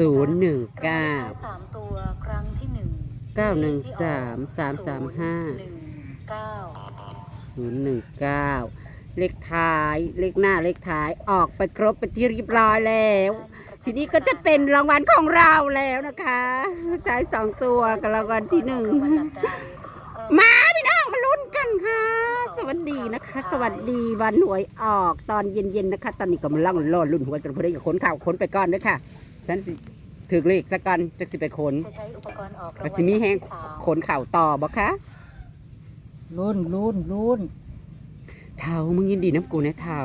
ศูนย์หนึ่งเก้าสามตัวครั้งที่หนึ่งเก้าหนึ่งสามสามสามห้าหนึ่งเก้าศูนย์หนึ่งเก้าเลขท้าย เลขหน้าเลขท้ายออกไปครบเป็นที่เรียบร้อยแล้ว ทีนี้ก็จะเป็นรางวัลของเราแล้วนะคะเลขท้ายสองตัวกับรางวัลที่หนึ่งมาพี่น้องมาลุ้นกันค่ะ สวัสดีนะคะ สวัสดีวันหวยออกตอนเย็นๆนะคะ ตอนนี้ก็มาล่องรอลุ้นหวยกันเพื่อจะขนข่าวขนไปก่อนด้วยค่ะ ฉันสิถือเลขสักก่อนจะสิไปขนจะใช้อุปกรณ์ออกรางก็วัลสิมีแห้งที่สามขนข่าวต่อบ่คะลุ้นลุ้นลุ้นเท่ามึงยินดีน้ำกูนะเท่า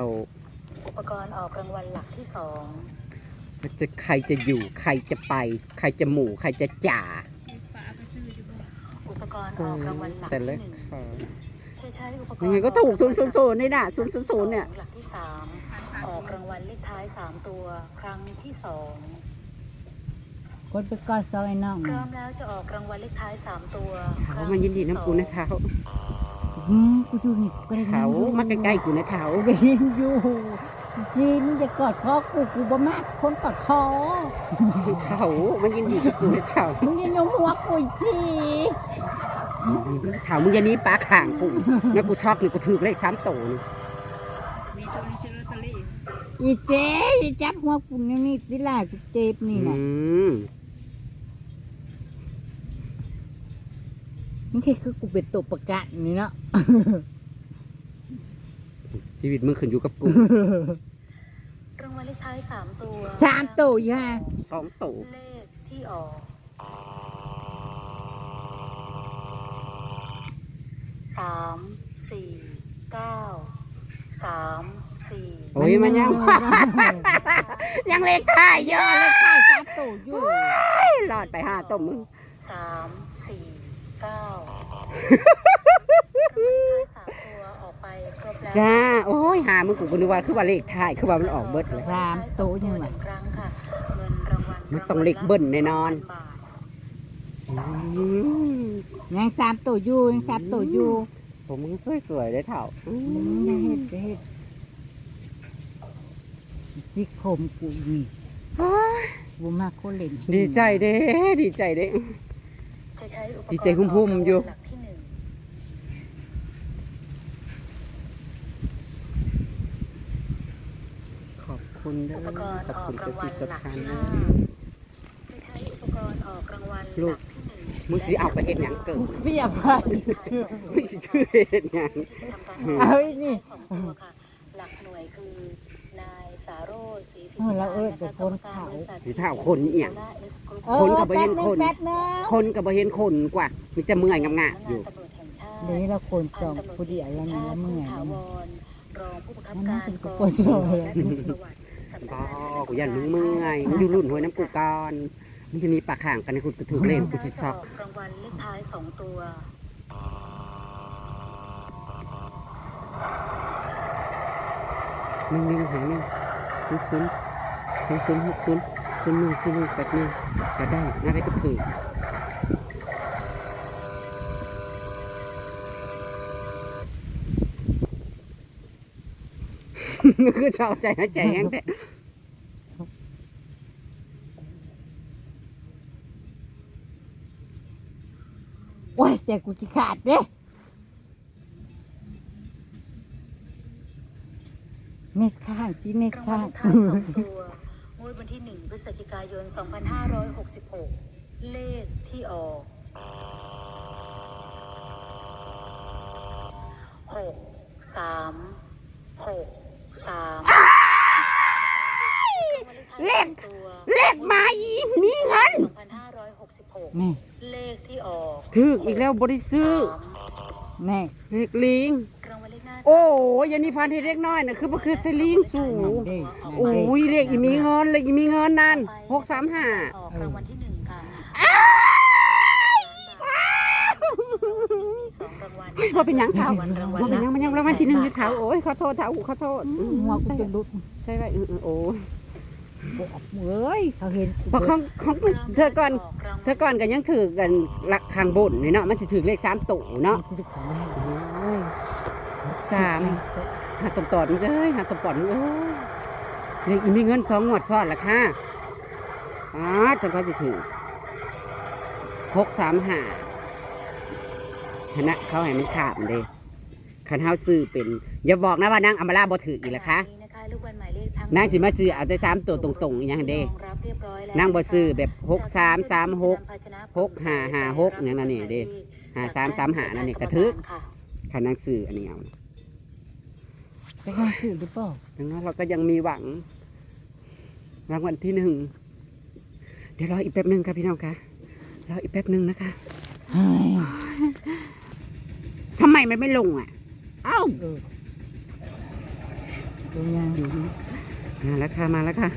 อุปกรณ์ออกรางวัลหลักที่สองว่าจะใครจะอยู่ใครจะไป ใครจะหมู่ ใครจะจ่าอุปกรณ์อซื้ออกรางวัลหลักแต่ที่เลหขนึ่งค่ะจะใช้อุปกรณ์ยังไงก็ถูกศูนย์ศูนย์ศูนย์นี่น่ะศูนย์ศูนย์ศูนย์เนี่ยหลักที่สามออกรางวัลเลขท้ายสามตัว ครั้งที่สองก ดไปก่อนซอยน้องพร้อมแล้วจะออกรางวัลเลขท้ายสามตัวเท่ามันยินดีน้ำกูนะเท่าหืมกูดูนี่กูก็ได้ยินเท่าอยู่มาใกล้ๆกูนะเท่ากูได้ยินอยู่ซีมึงจะกอดคอกูกูบ่มากคนกอดคอเท่ามันยินดีกับกูนะเท่ามึงอยังยงหัวกูอีกทีถามมึงอยาหนี้ปลาข่างกูนะกูช็อกนี่กูถือเลขสามโตนี่อีเจ๊อย่าจับหัวกูนี่นี่สิล่ะกูเจ็บนี่อืนะ นี่แค่คือกูเป็นตัวประกันนี่เนาะ ชีวิตมึงขึ้นอยู่กับกูรางวัลเลขท้ายสามตัวสามตัวย่าสองโตเลขที่ออกสามสี่เก้าสามสี่โอ้ยมันยัง ยังเลขท้ายเยอะเลขท้ายสามตัวอยู่หลอดไปห้าต้มมึง สามสี่ เก้ารางวัลเลขท้ายสามตัวออกไปครบแล้วจ้า โอ้ยหามึงกูก็นึกว่าคือว่าเลขท้ายคือว่ามันออกเบิดเลยสามตัวยังหไงนึ่งครั้งค่ะเงินรางวัลมันต้องเลขเบิ้ลแน่นอน บาท อืมยังสามตัวอยู่ยังสามตัวอยู่ผมมึงสวยๆได้เถ่าอือืมมอย่าเฮ็ดอย่าเฮ็ดจิกผมกูนี่เฮ้ยกูมากคนเล่นดีใจเด้ดีใจเด้ จะใช้อุปกรณ์ดีใจหุ่มๆอยู่ หลักที่หนึ่งขอบคุณเด้ออุปกรณ์ขอบออคุกณรางวัที่ลสะหลักพานที่นะห้าจะใช้อุปกรณ์ออกรางวัลหลูลักกที่หนึ่งมึงสิเอาไปเห็นหยังเกิดเปียบไปมึงสิชื่อเห็นหยังทำการมเอาไอ้นี่ สองตัวค่ะ หลักหน่วยคือ เออเราเอิ้นแต่คนเขาสิเท่าคนเอียง เออคนกับบ่เห็นคน แป๊บนึงคนก็บ่เห็นคนกว่ามีแต่เมื่อยงามๆอยู่ตำรวจแห่งชาติเดี๋ยวนี้เราคนจองผู้เดียวแล้วนะแล้วเมื่อยถาแล้ววนะรรองผู้บังคับนั่นกาน่ารจะกเป็นองคนสวยและประวัติสำนักก็งานกูยันมึงเมื่อยมึงอยู่รุ่นหวยน้ำกูก่อนมึงจะมีปากข่างกันในกูจะถูกเล่นกูสิช็อกรางวัลเลขท้ายสองตัวหนึ่งหนึ่งหางหนึ่ง ศูนย์ศูนย์สองศูนย์หกศูนย์ศูนย์หนึ่งศูนย์หนึ่งแปดหนึ่งก็ได้น่าได้ก็ถือคือชอบใจนะใจแห้งแต่โอ้ยเสียกูจิขาดเด้ น็ตข้างจีเน็ตรางวัลข้งเลขท้ายสองตัวงวดวันที่หนึ่งพฤศจิกายน 2566 เลขที่ออก หกสามหกสามเลขเลขมาอีมีเงิน2566นี่เลขที่ออกถืออีกแล้วบริซื้อสาม แน่เลขลิง โอ้ยยันนี่ฟันให้เล็กน้อยนะคือมันคือสลิงสูงเด้โอ้ยเลขอีมีเงินเลขอีมีเงินนั่นหกสามห้าออกรางวัลที่หนึ่งค่ะสองรางวัลว่าเป็นหยังเท้าวันรางวัลว่าเป็นหยังมันยังรางวัลที่หนึ่งอยู่เท้าโอ้ยขอโทษเท้าขอโทษอืมหัวกูจะลุดใช่ไหมอืมอืมโอ้ยบอกเอ้ยเขาเห็นกูเพราะของของเธอก่อนเธอก่อนกันยังถือกันหลักข้างบนนี่เนาะมันจะถือเลขสามตู่เนาะ สิถึงของแม่ โอ้ย สามหาตบตอดมึงเอ้ยหาตบปอดมึงเอ้ยเลขอีมีเงินสองงวดซ้อนละค่ะอ๋อจังก็จะถือหกสามห้าคณะเขาให้มันขาดมันเด้คันเฮาซื้อเป็นอย่าบอกนะว่านางอำมาลาบ่ถืออีกละคะขณนี้นะคะลูกบอลหมายเลขทั้งนางสิมาซื้อเอาแต่สามตัวตรงๆอหย่างเด้รองรับเรียบร้อยแล้วนางบ่ซื้อแบบหกสามสามหกภาชนะหกห้าห้าหกเนี่ยนั่นนี่เด้ห้าสามสามห้านั่นนี่กระทึกค่ะคันนางซื้ออันนี้เอา ไปหาสื่อหรือเปล่าดังนั้นเราก็ยังมีหวัง รางวัลที่หนึ่ง เดี๋ยวรออีกแป๊บหนึ่งค่ะพี่น้องคะรออีกแป๊บหนึ่งนะคะเฮ้ยทำไมมันไม่ลงอะ เอ้าเออดูยังมาแล้วค่ะมาแล้วค่ะ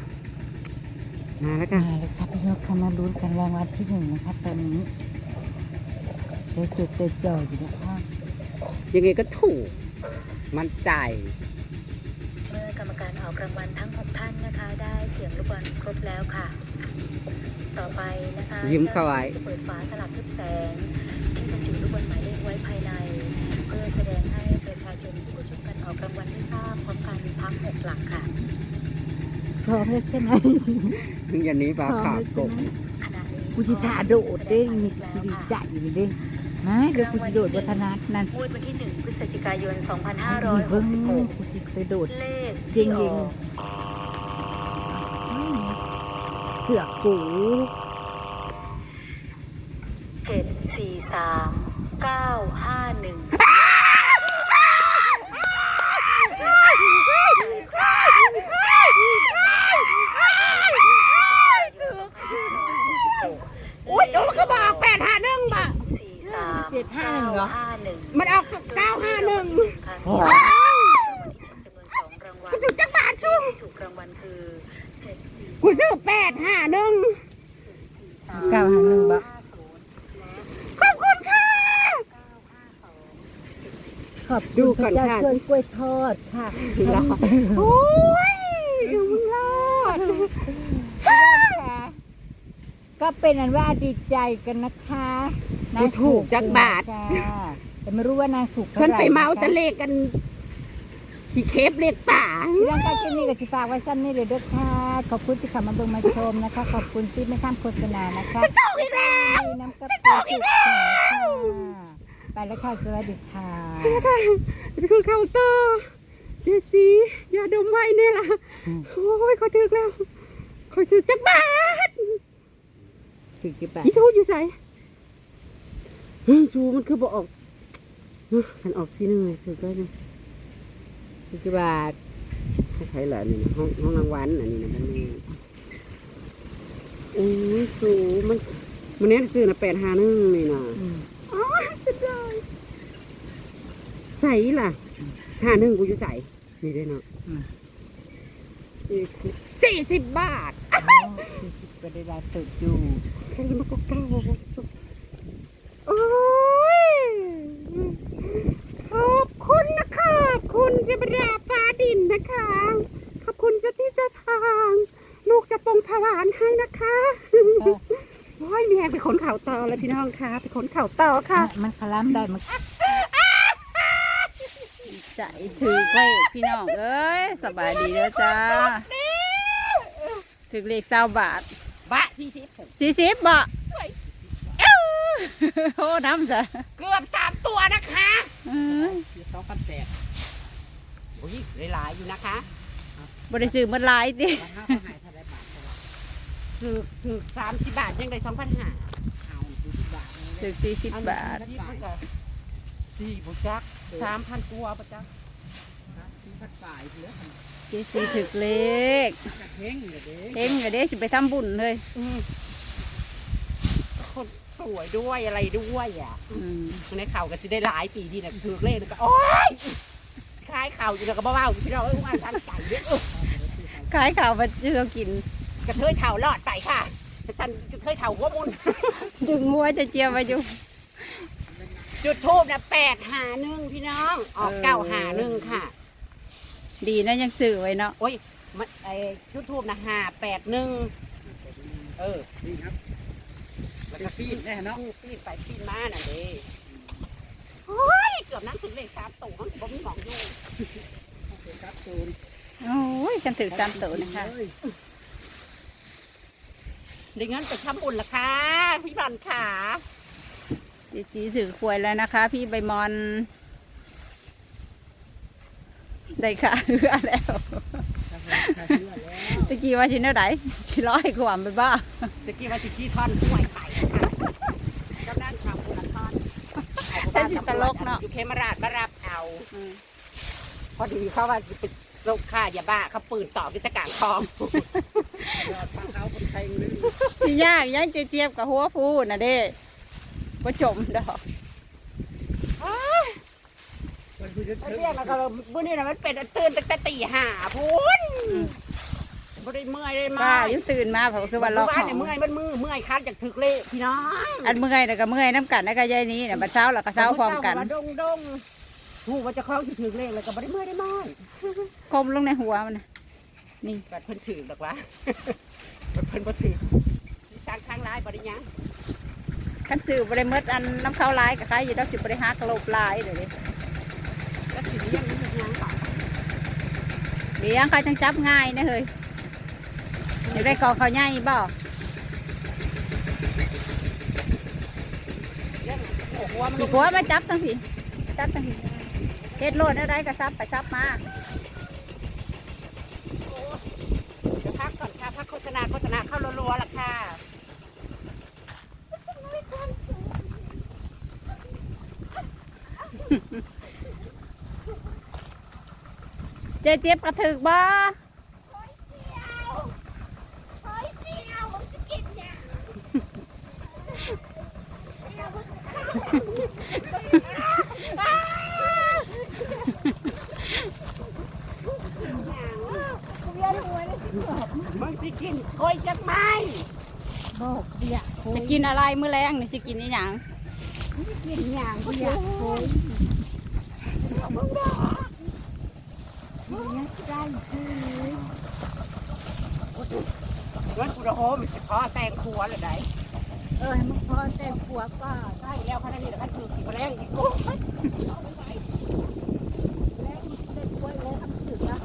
มาแล้วค่ะมาเลยครับพี่น้องคำมาลุ้นกันรางวัลที่หนึ่งนะครับตอนนี้เตะจุดเตะจ่ออยู่นะคะยังไงก็ถูก มันใจเมื่อกรรมการออกรางวัลทั้งหกท่านนะคะ ได้เสียงลูกบอลครบแล้วค่ะ ต่อไปนะคะยิ้มเข้าไว้ จะเปิดฝาสลับทึบแสง ที่บรรจุลูกบอลหมายเลขไว้ภายใน เพื่อแสดงให้ประชาชนที่เข้าชมการออกรางวัลได้ทราบพร้อมกันทั้งหกหลักค่ะพร้อมแล้วใช่ไหม ถึงอย่างนี้ปลาขาวกบขณะนี้กูจิท่าโดดเด้มีชีวิตได้อยู่เด้ ไม่เดี๋ยวกูโดดวัฒนะนั่นงวดวันที่หนึ่งพฤศจิกายน นี่เบิ้เกูจิไปโดด 2566 เลขที่ออก เสือกปู7 4 3 9 5 1 ที่ถูกรางวัลคือเจ็ดสี่กูซื้อแปดห้าหนึ่งสามเก้าห้าหนึ่งบะห้าศูนย์และขอบคุณค่ะ เก้าห้าสองขอบดูคุณก่พอนระเจ้าค่ะช่วยกล้วยทอดค่ะรอโอ้ยมึงรอดก็เป็นอันว่าดีใจกันนะคะกูถูกจักบาทค่ะแต่ไม่รู้ว่านางถูกฉันท่หร่ไปเมานะคะตะเลขกัน ที่เคปเลข ป่าเรื่องการกินนี่กับสิฝากไว้ซ้ำนี่เลยเด้อค่ะ ขอบคุณที่เข้ามาเบิ่งมาชมนะคะ ขอบคุณที่ไม่ข้ามโฆษณานะคะตกอีกแล้วน้ำกระปุกอีกแล้วไปแล้วค่ะ สวัสดีค่ะไปคือเคาน์เตอร์เจสีอย่าดมไว้เนี่ยล่ะ โอ้ยขอถึกแล้วขอถึกจักบาทถึงกี่บาทอีทูดอยู่ใส่เฮ้ยชูมันคือบอกออกเนอะขันออกสีหนึ่งเลยถือก็เนี่ยถึกจักบาท ใครเหรอนี่นะห้องห้องรางวัลอันนี้นะมันนี่โอ้ยสูมันมันเนี้ยซื้อนะแปดห้าหนึ่งนี่นะอืมอ๋อสุดเลยใส่ล่ะห้าหนึ่งกูจะใส่นี่ได้เนาะอืมสี่สิบสี่สิบบาทอ๋อสี่สิบก็ได้รายตึกอยู่ใครมาก็เก้าสุดโอ้ย ขอบคุณนะขอบคุณเทวดาฟ้าดินนะคะ ขอบคุณเจ้าที่เจ้าทาง ลูกจะปรงถวานให้นะคะโอ้ยมีแหงไปขนเข่าวต่อแล้ว พี่น้องค่ะไปขนเข่าวต่อค่ะ มันคล้ำได้มันใจถือเลขพี่น้องเอ้ยสบายดีเด้อจ้าถือเลขเศร้าบาทบะสี่สิบสี่สิบบ่เอ้าโอ้น้ำจ้ะเกือบสามตัวนะคะเอ้ยสองพันแปดโอ้ยหลายๆอยู่นะคะบริสุทธิ์มันหลายดิถือถือสามสิบบาทยังได้สองพันห้า ถือสี่สิบบาทสี่บุจักสามพันกัวาบุจักสี่พันฝ่ายเหลือเจสีถือเลขเฮงเลยเด้เฮงเดี๋ยวจะไปทำบุญเลยคนสวยด้วยอะไรด้วยอะอืมในเข่าก็จะได้หลายปีที่น่ะถือเลขก็โอ๊ยคล้ายเข่าอยู่แล้วก็บ้าๆอยู่พี่น้องเอ้ยว่าทันไก่เด้อเออขายข่าวมาเจอกินกระเทยเข่ารอดไปค่ะ สันกระเทยเข่าหัวมุน ดึงหัวจะเจียวมาอยู่จุดทูบนะแปดหาหนึ่งพี่น้อง ออกเออเก้าหาหนึ่งค่ะ ดีนะยังซื้อไว้เนาะโอ้ยมันไอจุดทูบนะห้าแปดหนึ่งเออนี่ครับแล้วก็ปีนได้เนาะปีนไปปีนมาน่ะเด้โอ้ยเกือบนั่งถึงเลขสามตู่เขาบอกมีหมองอยู่โอ้ยฉันถือตามตัวนะคะ ได้เงินไปทำบุญละค่ะพี่บันขาเจสีถือควยแล้วนะคะ พี่ใบมอนได้ค่ะเหือแล้วตะกี้ว่าชิ้นเท่าไหร่ชิ้นร้อยกว่าไปบ้าตะกี้ว่าสิกี้ท่อนช่วยไข่ค่ะกำลังทำบุญละท่อนแต่สิตลกเนาะอยู่เคมราชมารับเอา พอดีเขาว่าสิไป โรคค่ายาบ้าเขาปืนต่อกิจการคลองสิยากยังเจี๊ยบกับหัวฟูน่ะเด้บ่จมดอกเรียกแล้วก็มื่อนี้นะมันเป็นอันตื่นตั้งแต่ตีห้าพูนบ่ได้เมื่อยได้มาป้ายังตื่นมาเพราะคือว่าล็อกบ้าขนองเนี่ยเมื่อยมันมือเมื่อยคันจากถึกเละพี่น้องอันเมื่อยแล้วก็เมื่อยน้ำกันแล้วก็ยายนี้เนี่ยบัดเช้าแล้วก็เช้าพร้อมกันดงดง หูว่าจะคล้องที่ถึกเละเลยก็บ่ได้เมื่อยได้เมื่อยคมลงในหัวมันน่ะนี่กัดเพิ่นถือดอกวะกัดเพิ่นบ่ถือดิฉันข้างร้ายบ่ได้หยังคันซื้อบริเมดอันน้ำเข้าลายกับใครอยู่ดอกสิบริหักโลบลายเดี๋ยวนี้แล้วถือยังมีหยังค่ะเลี้ยงใครจังจับง่ายนะเฮ้ยอยากได้กองเขาวใหญ่บ่ยังโอ้โหมันผีผัวมาจับทั้งสิจับทั้งสิ เฮ็ดโลดอะไรก็ซับไปซับมาเดี๋ยวพักก่อนค่ะพักโฆษณาโฆษณาเข้ารัวๆล่ะค่ะเจ๊เจ็บกระถึกบ่ มึงสิกินกล้วยจักไม้บอกเสียโคจะกินอะไรมื้อแรงนี่สิกินนี่หยังกินอย่างเสียโคยมึงได้คือ เงินกูจะโอมสิพอแต่งครัวเลยได้เออให้มึงพอแต่ผัวก็ใช่แล้วขนาดนี้แล้วกันคือกินแรงอีกกู แล้วได้ป่วยแล้วทำสึกนะ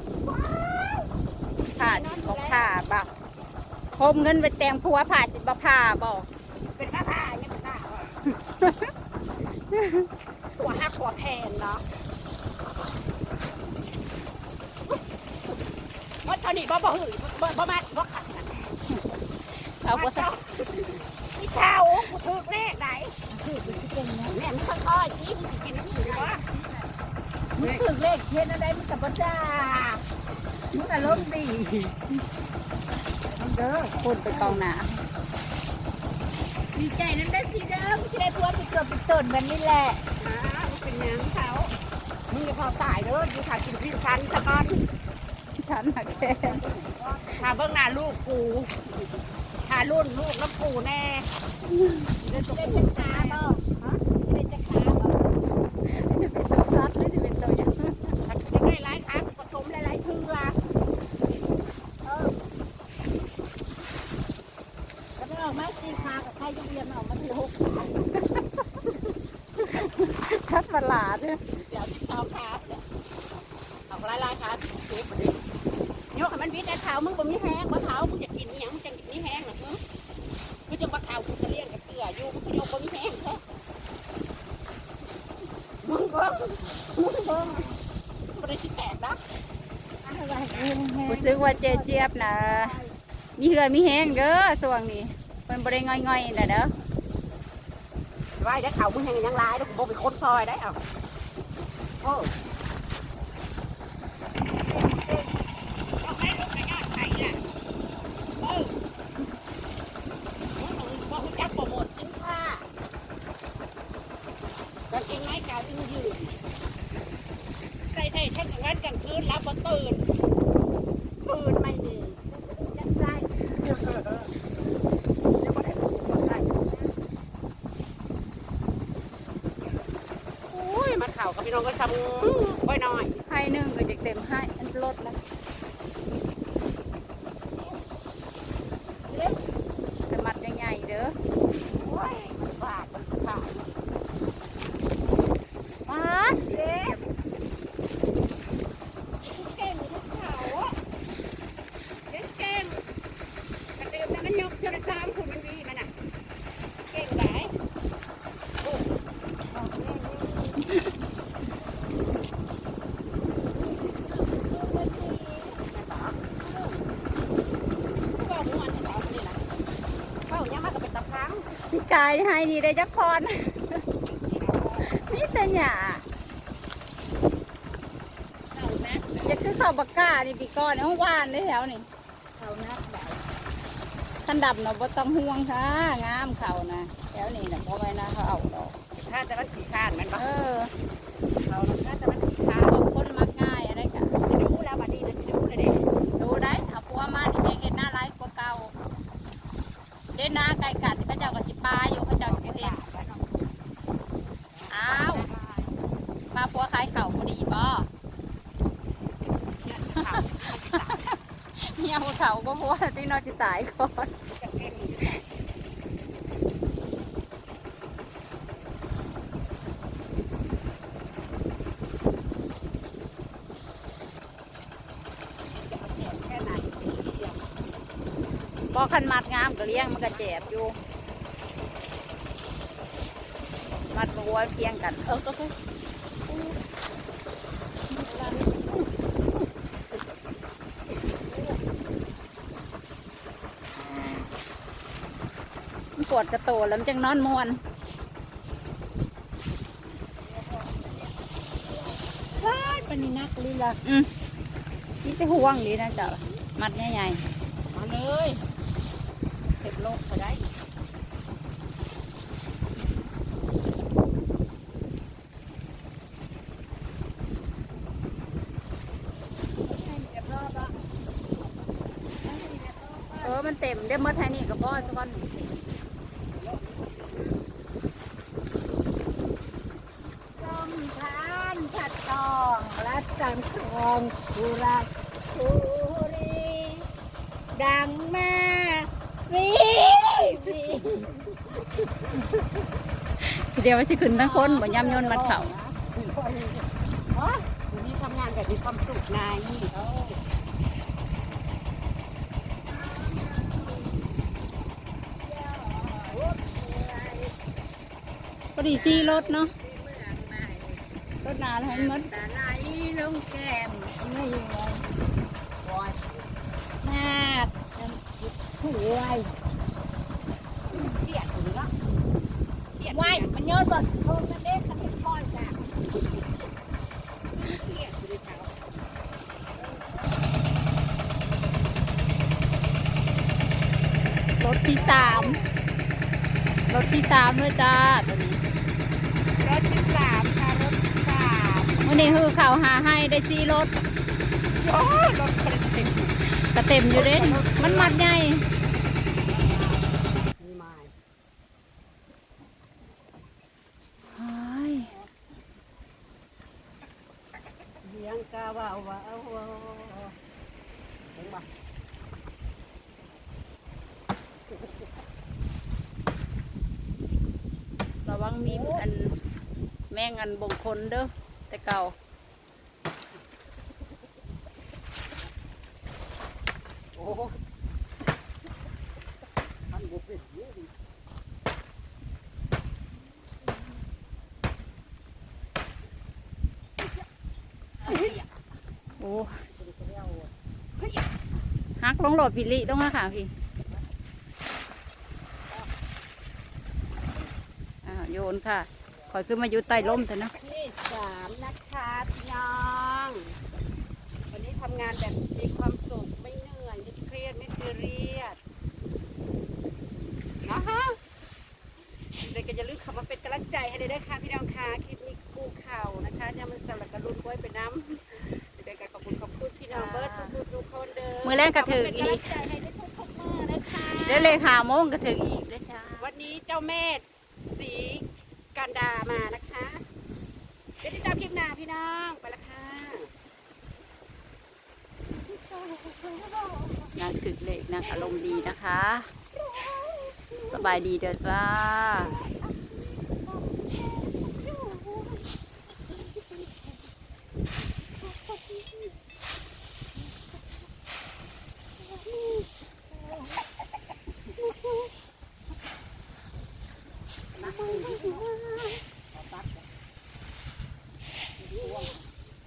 ผ่าสิบ่ผ่าบ่คมเงินไปแต่งผัวผ่าสิบ่ผ่าบ่เป็นผ้าผ้าเนี่ยเป็นผ้าตัวหักหัวแพงเนาะว่าเท่านี้บ่บ่หือบ่บ่มาบ่ขัดนะเอาบ่เจ้าพี่เจ้ากูถูกเลขไหนแม่นนะแม่มันค่อยๆจิ้มกินน้ำหมูวะมึงถึงเลขเทียนอะไรมึงกับบ่จ้า มึงอารมณ์ดีมึงเด้อพูดไปกองหน้าดีใจนั้นได้สิเด้อมึงจะได้ผัวไปเกิดไปต้นแบบนี้แหละอ่ามันเป็นหยังเขามึงจะพอตายเด้ออยู่ขากินพี่ชันซะก่อนฉันน่ะแกหาเบื้องหน้าลูกกูหารุ่นลูกแล้วกูแน่เล่นตัวได้กูจะขาบ่ฮะได้จะขาบ่ จะเป็นตัวซัดหรือจะเป็นตัวหยัง จะได้หลายครั้งผสมหลายๆเทื่อ เออแล้วมันออกมาสีขากับใครจะเรียนออกมาถือหกขา ชัดประหลาดเนี่ย เดี๋ยวติดต่อครับเนี่ยเอาหลายๆครับเก็บมาดิโยกให้มันวิทย์ได้เท้ามึงบ่มีแห้งบ่เท้ามึงจะกินอิหยังมึงจะกินนี่แห้งหรอมึงคือจังบ่เท้ากูจะเลี้ยงกับเกลืออยู่มึงก็โยกบ่มีแห้งแท้ มึงเบิ่งมึงเบิ่งบ่ได้สิแตกนะอะไรเองแฮรู้สึกว่าเจเจี๊ยบนะมีเหือมีแห้งเด้อส่วงนี้มันบ่ได้ง่อยๆนะเด้อไว้ได้เท้ามึงแห้งยังหลายแล้วกูบ่ไปคนซอยได้เอ้าโอ้เอาให้ลูกไปยอดไข่น่ะเออบ่รู้จักโปรโมทสินค้าก็จริงไหมกาววิ่งยืนใส่ไทยทั้งกลางวันกลางคืนรับบ่ตื่นปืนไม่มีจะใส่เดี๋ยวบ่ได้ใส่โอ้ยมั น้องก็ทำค่อยน้อยให้หนึ่งก็จะเต็มให้อันลดนะแต่มัดใหญ่ๆเด้อ โอ้ยมันบาดมันขาด มาเจ็บ เก่งทุกเขาอะเก่งเก่งกระเตียมนั้นยกเจริญสามคุณ กายให้นี่ได้จักพรนี่แต่หยาเขานักจะคือข้าวบักก้านี่ปีก่อนห้องว่านได้แถวนี่เขานักได้ขันดับเนาะบ่ต้องห่วงค่ะ งามเขานะแถวนี้นะเพราะไว้นะเขาเอาดอก ถ้าจะมันขี้ข้านมันเออ เราถ้าจะมันขี้ข้าน บางคนมักง่ายอะไรกะ จะดูแล้วบัดนี้จะดูเลยเด็ก ดูได้เอาปัวมาที่ยังเห็นหน้าไร้กว่าเก่า เด่นหน้าไกลกันพระเจ้าก็สิปลาอยู่พระเจ้าสิบ่เห็นอ้าวมาปัวขายเข่าพอดีบ่เมียหัวเข่าก็พัวที่นอนจะตายก่อน แค่ไหน บ่คันมัดงามก็ เลี้ยงมันก็เจ็บอยู่ มัดบัวเพียงกัน เออก็คือมันปวดกระโตแล้วมันจังนอนมวนว้ายปานนี้นักลีละอืมนี่จะห่วงดีนะจ๊ะมัดใหญ่มาเลยเก็บโลกเขาได้เออ มันเต็มได้เมื่อไทยนี่กับพ่อสักวันหนึ่งสิส้มทานผัดตองรัดสามคองสุรักสุรีดังมาก สีสีเดี๋ยวว่าสิขึ้นทั้งคนบ่ย่ำยนต์มัดเข่าวันนี้ทำงานแบบมีความสุขนายนี่พอดีซี่รถเนาะรถหนาแล้วให้หมดตาไหลลงแก้มไม่ยอมบอยมากสวยเสียดถึงละเสียดไว้มันโยนบอลโทนมันเด็ก กันเป็นก้อนจ้ะเสียดถึงเขารถที่สามรถที่สามเลยจ้าตัวนี้รถที่สามค่ะรถที่สามวันนี้คือข่าวหาให้ได้ซีรถโอ้รถคนเต็มกระเต็มอยู่เด้มันมัดใหญ่ มีไม้ เฮ้ย เลี้ยาว่าว่าเอาว่าเห็นปะระวังมีอันแม่งอันบงคนเด้อแต่เก่าโอ้ท่านบุเฟ่ต์เยอะดิ โอ้ฮักลงโหลดพิลิต้องมาค่ะพี่โยนค่ะคอยขึ้นมาอยู่ใต้ร่มเถอะนะที่สามนะคะพี่น้อง วันนี้ทำงานแบบมีความสุขไม่เหนื่อยไม่เครียดไม่ซีเรียสนะคะเลยก็จะลืมคำว่าเป็นกำลังใจให้เลยด้วยค่ะพี่น้องค่ะคลิปนี้กูเข่านะคะยังมันสำหรับกระลุนกล้วยไปน้ำ น้องเบิร์ดสุขุสุขคนเดิมมือแรกกระถึงเป็นอีกำลักงใจให้ได้ทุกทุกๆมือนะคะได้เลยหาโมงกระถึงอีกด้วยจ้าวันนี้เจ้าแม่สีกันดามานะคะเดี๋ยวติดตามคลิปหน้าพี่น้องไปละค่ะนางถึกเลขนางอารมณ์ดีนะคะ สบายดีเด้อจ้า